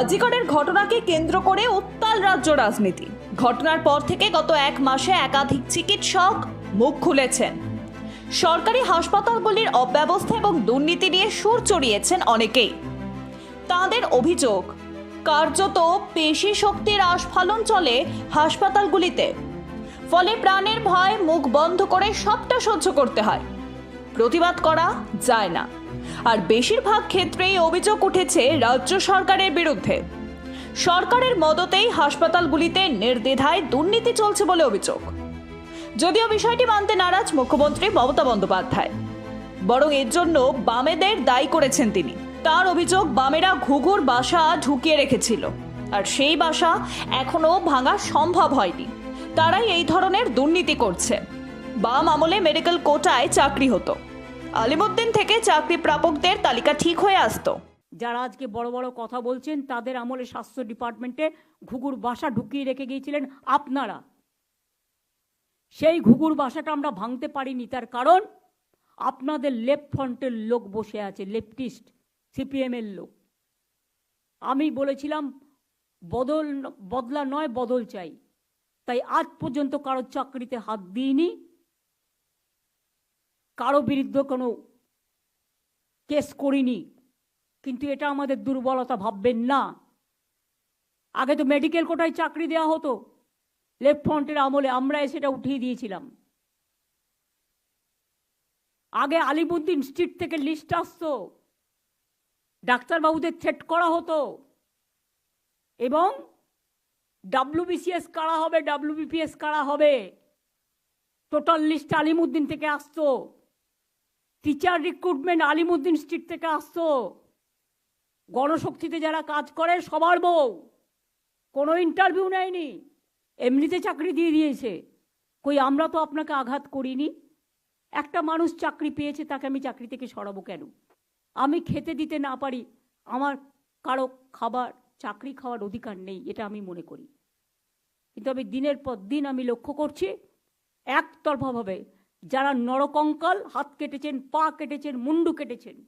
আজিগড়ের ঘটনাকে কেন্দ্র করে উত্তাল রাজ্য রাজনীতি। ঘটনার পর থেকে গত এক মাসে একাধিক চিকিৎসক মুখ খুলেছেন। সরকারি হাসপাতালগুলির অব্যবস্থা এবং দুর্নীতি নিয়ে সুর চড়িয়েছেন অনেকেই। তাদের অভিযোগ, কার্যত পেশি শক্তির আস্ফালন চলে হাসপাতালগুলিতে। ফলে প্রাণের ভয় মুখ বন্ধ করে সবটা সহ্য করতে হয়। প্রতিবাদ করা যায় না। আর বেশিরভাগ ক্ষেত্রেই অভিযোগ উঠেছে রাজ্য সরকারের বিরুদ্ধে। সরকারের মদতেই হাসপাতালগুলিতে নির্দ্বিধায় দুর্নীতি চলছে বলে অভিযোগ। যদিও বিষয়টি মানতে নারাজ মুখ্যমন্ত্রী মমতা বন্দ্যোপাধ্যায়। বরং এর জন্য বামেদের দায়ী করেছেন তিনি। তার অভিযোগ বামেরা ঘুঘুর বাসা ঢুকিয়ে রেখেছিল। আর সেই বাসা এখনও ভাঙা সম্ভব হয়নি। তারাই এই ধরনের দুর্নীতি করছে। বাম আমলে মেডিকেল কোটায় চাকরি হতো। আলিমুদ্দিন থেকে চাকরি প্রাপকদের তালিকা ঠিক হয়ে আসতো। যারা আজকে বড় বড় কথা বলছেন, তাদের আমলে স্বাস্থ্য ডিপার্টমেন্টে ঘুঘুর বাসা ঢুকিয়ে রেখে গিয়েছিলেন আপনারা। সেই ঘুঘুর বাসাটা আমরা ভাঙতে পারিনি, তার কারণ আপনাদের লেফট ফ্রন্টের লোক বসে আছে, লেফটিস্ট সিপিএমের লোক। আমি বলেছিলাম, বদল, বদলা নয়, বদল চাই। তাই আজ পর্যন্ত কারোর চাকরিতে হাত দিইনি। কারও বিরুদ্ধে কোনো কেস করিনি, কিন্তু এটা আমাদের দুর্বলতা, ভাববেন না। আগে তো মেডিকেল কোটায় চাকরি দেওয়া হতো, লেফট ফ্রন্টের আমলে আমরা সেটা উঠিয়ে দিয়েছিলাম। আগে আলিমুদ্দিন স্ট্রিট থেকে লিস্ট আসতো, ডাক্তারবাবুদের থ্রেট করা হতো, এবং ডাব্লিউবিসিএস কারা হবে, ডাব্লিউবিপিএস কারা হবে, টোটাল লিস্ট আলিমুদ্দিন থেকে আসতো। টিচার রিক্রুটমেন্ট আলিমুদ্দিন স্ট্রিট থেকে আসতো। গণশক্তিতে যারা কাজ করে, সবার বউ। কোনো ইন্টারভিউ নেয়নি। এমনিতে চাকরি দিয়ে দিয়েছে। কই, আমরা তো আপনাকে আঘাত করিনি। একটা মানুষ চাকরি পেয়েছে, তাকে আমি চাকরি থেকে সরাবো কেন? আমি খেতে দিতে না পারি। আমার কারও খাবার, চাকরি খাওয়ার অধিকার নেই, এটা আমি মনে করি। কিন্তু আমি দিনের পর দিন আমি লক্ষ্য করছি একতরফাভাবে যারা নরকঙ্কাল হাত কেটেছেন, পা কেটেছেন, মুন্ডু কেটেছেন,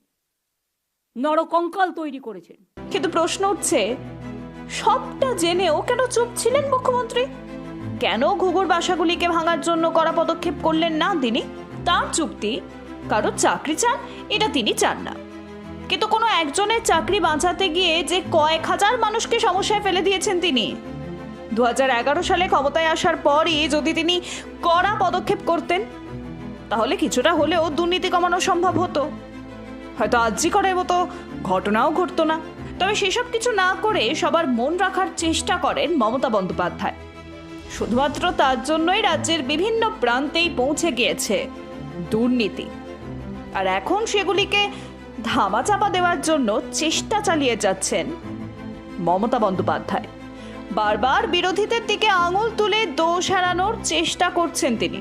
নরকঙ্কাল তৈরি করেছেন। কিন্তু প্রশ্ন উঠছে, সবটা জেনেও কেন চুপ ছিলেন মুখ্যমন্ত্রী? কেন ঘুঘুর বাসাগুলিকে ভাঙার জন্য করা পদক্ষেপ করলেন না তিনি? তার চুক্তি, কারও চাকরি চান, এটা তিনি চান না। কিন্তু কোনো একজনের চাকরি বাঁচাতে গিয়ে যে কয়েক হাজার মানুষকে সমস্যায় ফেলে দিয়েছেন তিনি। দু হাজার এগারো সালে ক্ষমতায় আসার পরই যদি তিনি কড়া পদক্ষেপ করতেন তাহলে কিছুটা হলেও দুর্নীতি কমানো সম্ভব হতো। হয়তো আজই করার মতো ঘটনাও ঘটতো না। তবে সেসব কিছু না করে সবার মন রাখার চেষ্টা করেন মমতা বন্দ্যোপাধ্যায়। শুধুমাত্র তার জন্যই রাজ্যের বিভিন্ন প্রান্তেই পৌঁছে গিয়েছে দুর্নীতি। আর এখন সেগুলিকে ধামাচাপা দেওয়ার জন্য চেষ্টা চালিয়ে যাচ্ছেন মমতা বন্দ্যোপাধ্যায়। বারবার বিরোধীদের দিকে আঙুল তুলে দোষ হারানোর চেষ্টা করছেন তিনি।